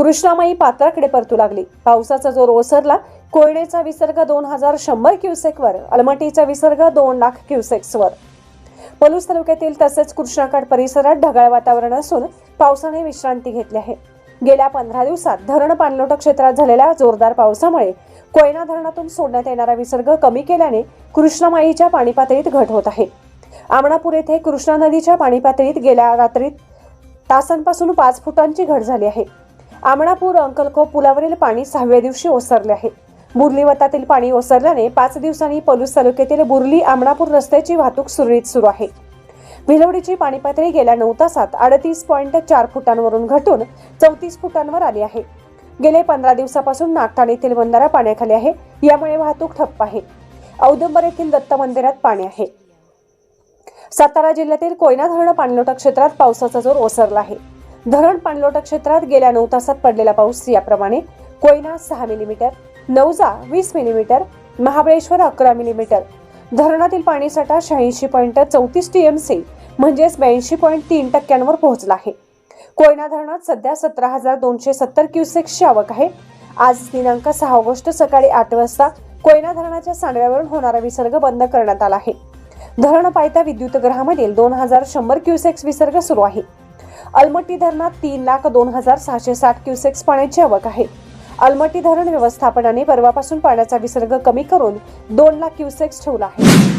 कृष्णामाई पात्राकडे परतू लागली. पावसाचा जोर ओसरला. कोयनेचा विसर्ग दोन हजार शंभर क्युसेकवर. अलमटीचा विसर्ग दोन लाख क्युसेक्सवर. पलूस तालुक्यातील तसेच कृष्णाकाठ परिसरात ढगाळ वातावरण असून पावसाने विश्रांती घेतली आहे. गेल्या पंधरा दिवसात धरण पाणलोट क्षेत्रात झालेल्या जोरदार पावसामुळे कोयना धरणातून सोडण्यात येणारा विसर्ग कमी केल्याने कृष्णामाईच्या पाणी पातळीत घट होत आहे. आमणापूर येथे कृष्णा नदीच्या पाणी पातळीत गेल्या रात्रीत तासांपासून पाच फुटांची घट झाली आहे. आमणापूर अंकलखो पुलावरील पाणी सहाव्या दिवशी ओसरले आहे. बुर्ली वतातील पाणी ओसरल्याने पाच दिवसांनी पलूस तालुक्यातील बुर्ली आमणापूर रस्त्याची वाहतूक सुरळीत सुरू आहे. भिलवडीची पाणी पातळी गेल्या नऊ तासात अडतीस पॉईंट चार फुटांवरून घटून चौतीस फुटांवर आली आहे. गेले पंधरा दिवसापासून नागठाण येथील बंधारा पाण्याखाली आहे. यामुळे वाहतूक ठप्प आहे. औदंबर येथील दत्त मंदिरात पाणी आहे. सातारा जिल्ह्यातील कोयना धरण पाणलोटा क्षेत्रात पावसाचा जोर ओसरला आहे. धरण पाणलोटा क्षेत्रात गेल्या नऊ तासात पडलेला पाऊस याप्रमाणे कोयना सहा मिलीमीटर नवजा वीस मिलीमीटर महाबळेश्वर अकरा मिलीमीटर. धरणातील पाणीसाठा शहाऐंशी पॉईंट चौतीस टीएमसी म्हणजेच ब्याऐंशी पॉईंट तीन टक्क्यांवर पोहोचला आहे. कोयना धरणात सध्या सतरा हजार दोनशे सत्तर क्युसेक्सची आवक आहे. आज दिनांक सहा ऑगस्ट सकाळी आठ वाजता कोयना धरणाच्या सांडव्यावरून होणारा विसर्ग बंद करण्यात आला आहे. धरण पायथा विद्युतगृहामधील दोन हजार शंभर क्युसेक्स विसर्ग सुरू आहे. अलमट्टी धरणात तीन लाख दोन हजार सहाशे साठ क्युसेक्स पाण्याची आवक आहे. अलमट्टी धरण व्यवस्थापनाने परवापासून पाण्याचा विसर्ग कमी करून दोन लाख क्युसेक्स ठेवला आहे.